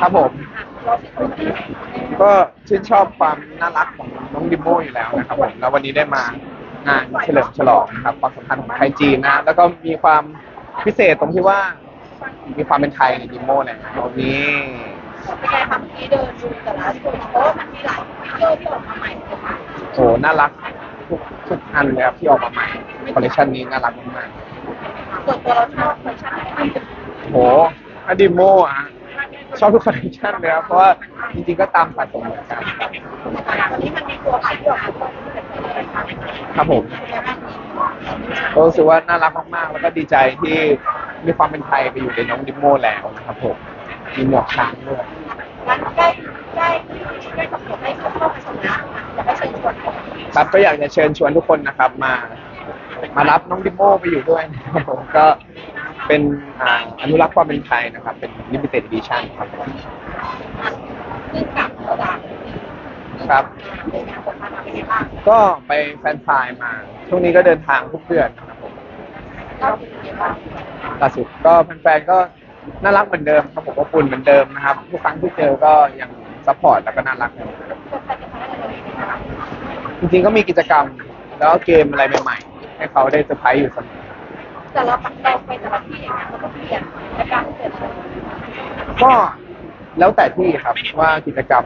ครับผม ก็ชื่นชอบความน่ารักของน้องดิโมอยู่แล้วนะครับผมแล้ววันนี้ได้มางานเฉลิมฉลองนะครับความสัมพันธ์ของไทยจีนนะ แล้วก็มีความพิเศษตรงที่ว่ามีความเป็นไทยในดิโมเลยนะวันนี้เป็นไงคะเมื่อกี้เดินดูแต่ละคนเพราะว่ามันมีหลายฟีเจอร์ที่ออกมาใหม่เลยค่ะโอ้น่ารักทุกทุกอันเลยครับที่ออกมาใหม่คอลเลคชันนี้น่ารักมากส่วนตัวเราชอบคอลเลคชันไหนบ้างๆโหอะดิโมอะ ชอบทุกคอลเลคชันเลยครับเพราะว่าจริงๆก็ตามสะสมเหมือนกันวันนี้มันมีตัวใหม่ที่ออกมาด้วยที่เป็นไปได้ค่ะครับผมก็รู้สึกว่าน่ารักมากๆ แล้วก็ดีใจที่มีความเป็นไทยไปอยู่ในน้องดิโมแล้วนะครับผมมีหมวกช้างด้วยงั้นใกล้ใกล้ใกล้กับผมให้เข้ามาชมนะอยากให้เชิญชวนครับก็อยากจะเชิญชวนทุกคนนะครับมา มารับน้องดิโมไปอยู่ด้วยนะครับผมก็ เป็นอ่าอนุรักษ์ความเป็นไทยนะครับ เป็น limited edition ครับ ซึ่งกับเราดังครับในงานผลงานเป็นไงบ้างก็ไปแฟนไซน์มา ช่วงนี้ก็เดินทางทุกเดือนนะครับผม เราเป็นยังไงบ้างล่าสุดก็แฟนๆก็น่ารักเหมือนเดิมครับผมอบอุ่นเหมือนเดิมนะครับ ทุกครั้งที่เจอก็ยังซัพพอร์ตแล้วก็น่ารักเหมือนเดิมแฟนๆจะทำอะไรในงานจริงๆก็มีกิจกรรมแล้วก็เกมอะไรใหม่ๆ ให้เขาได้เซอร์ไพรส์อยู่เสมอ แต่เราเราไปแต่ละที่อย่างเงี้ยมันก็เปลี่ยนในการเปลี่ยนก็แล้วแต่ที่ครับว่ากิจกรรม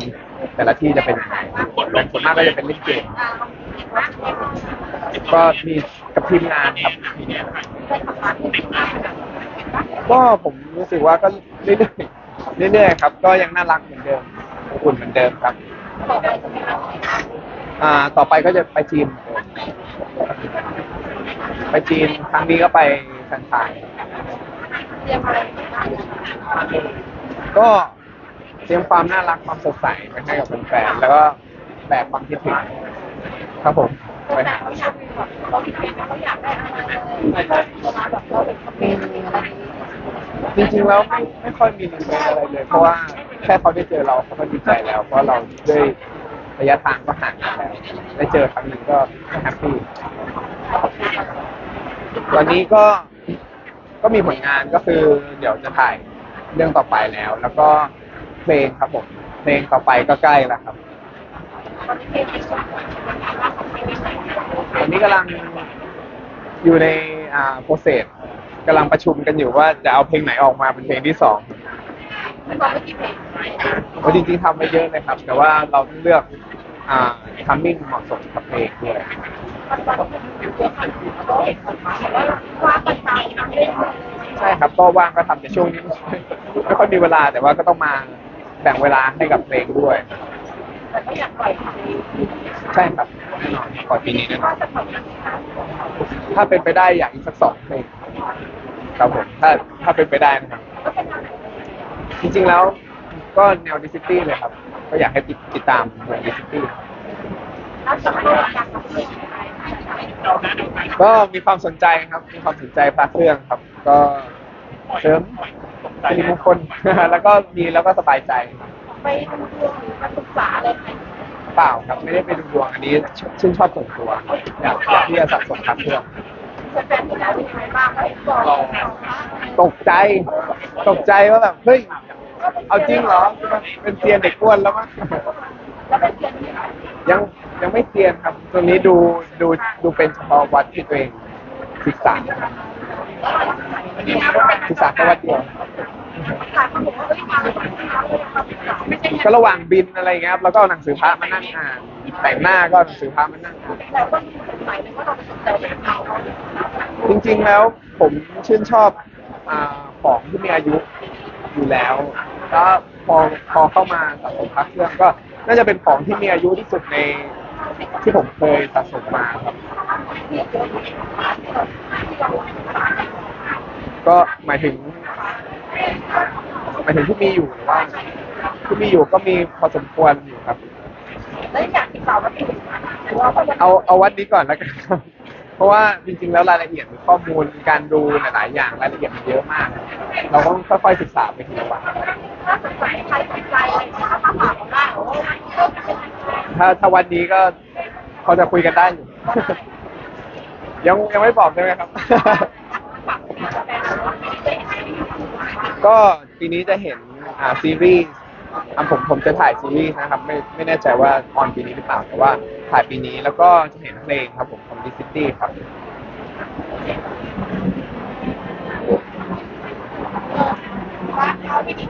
แต่ละที่จะเป็นยังไงแต่ส่วนมากก็จะเป็นเล่นเกมอ่าบางทีเห็นว่าเห็นว่าก็มีกับทีมงานครับก็ผมรู้สึกว่าก็เรื่อยๆเรื่อยๆครับ ก็ยังน่ารักเหมือนเดิมอบอุ่นเหมือนเดิมครับ ต่อไปจะไม่ทำอะไรอ่า ต่อไปก็จะไปจีนเหมือนเดิม ไปจีนครั้งนี้ก็ไปแฟนไซน์เตรียมอะไรบ้างก็เตรียมความน่ารักความสดใสไปให้กับแฟนๆแล้วก็แบกความคิดถึงครับผมตัวไปแต่หาเขาอยากแบบเราคิดเองเขาอยากได้อะไรเลยเวลาแบบเราเป็นคอมเมนต์อะไรจริงๆแล้วไม่ไม่ค่อยมีรีเควสอะไรเลย เพราะว่าแค่เขาได้เจอเราเขาก็ดีใจแล้ว เพราะเราด้วยระยะทางก็ห่างกันแล้วได้เจอครั้งหนึ่งก็แฮปปี้ วันนี้ก็ก็มีผลงานก็คือ เดี๋ยวจะถ่ายเรื่องต่อไปแล้ว แล้วก็เพลงครับผมเพลงต่อไปก็ใกล้แล้วครับตอนนี้เพลงที่สุดตอนนี้กำลังอยู่ในอ่าโปรเซสกำลังประชุมกันอยู่ว่าจะเอาเพลงไหนออกมาเป็นเพลงที่สองเพลงเพราะจริงๆทำไปเยอะเลยครับ แต่ว่าเราต้องเลือกอ่าทัมมิ่งเหมาะสมกับเพลงด้วย ใช่ครับก็ว่างก็ทำแต่ช่วงนี้ไม่ค่อยมีเวลาแต่ว่าก็ต้องมาแบ่งเวลาให้กับเพลงด้วย แต่ก็อยากปล่อยเพลงใช่ครับแน่นอนก่อนปีนี้แน่นอว่านจะทำยังไงคะถ้าเป็นไปได้อยากอีกสักสองเพลงครับผมถ้าถ้าเป็นไปได้นะครับ ก็เป็นงานจริงๆแล้วก็แนวดิสตี้เลยครับ ก็อยากให้ติดติดตามวดิสตี้แล้วจะไม่อยากทำเพลง ก็มีความสนใจครับ มีความสนใจพระเครื่องครับ ก็เสริมสิริมงคล แล้วก็มีแล้วก็สบายใจครับไปดูดวงหรือมาศึกษาอะไรไหมเปล่าครับไม่ได้ไปดูดวงอันนี้ชื่นชอบส่วนตัวอยากอยากที่จะสะสมพระเครื่องแฟนๆที่แล้วเป็นยังไงบ้างเขาบอกตกใจ ตกใจว่าแบบเฮ้ยเอาจริงเหรอ เป็นเซียนเด็กอ้วนแล้วมั้งแล้วเป็นเพียงที่ไหน ยังยังไม่เซียนครับตัวนี้ดูดูดูเป็นเฉพาะวัดที่ตัวเองศึกษาศึกษาแค่วัดเดียวก็ระหว่างบินอะไรเงี้ยครับแล้วก็เอาหนังสือพระมานั่งอ่านแต่งหน้าก็เอาหนังสือพระมานั่งอ่านจเรื่องเขาจริงๆแล้วผมชื่นชอบอ่าของที่มีอายุอยู่แล้ว แล้วพอพอเข้ามาสะสมพระเครื่องก็ น่าจะเป็นของที่มีอายุที่สุดในที่ผมเคยสะสมมาครับที่เยอะที่เราศึกษาก็หมายถึงหมายถึงที่มีอยู่หรือว่าที่มีอยู่ก็มีพอสมควรอยู่ครับ แล้วอยากศึกษาว่าที่หรือว่าเขาจะเอาเอาวัดนี้ก่อนแล้วกันครับเพราะว่าจริงๆแล้วรายละเอียดหรือข้อมูลการดูหลายๆอย่างรายละเอียดมันเยอะมาก เราต้องค่อยๆศึกษาไปทีละวัน ถ้าถ้าวันนี้ก็พอจะคุยกันได้อยู่ ยังยังไม่บอกใช่ไหมครับ ก็ปีนี้จะเห็นอ่าซีรีส์อะผมผมจะถ่ายซีรีส์นะครับ ไม่ไม่แน่ใจว่าออนปีนี้หรือเปล่าแต่ว่าถ่ายปีนี้แล้วก็จะเห็นเพลงครับผมของดิซิตี้ครับ ว่าเอาวิดี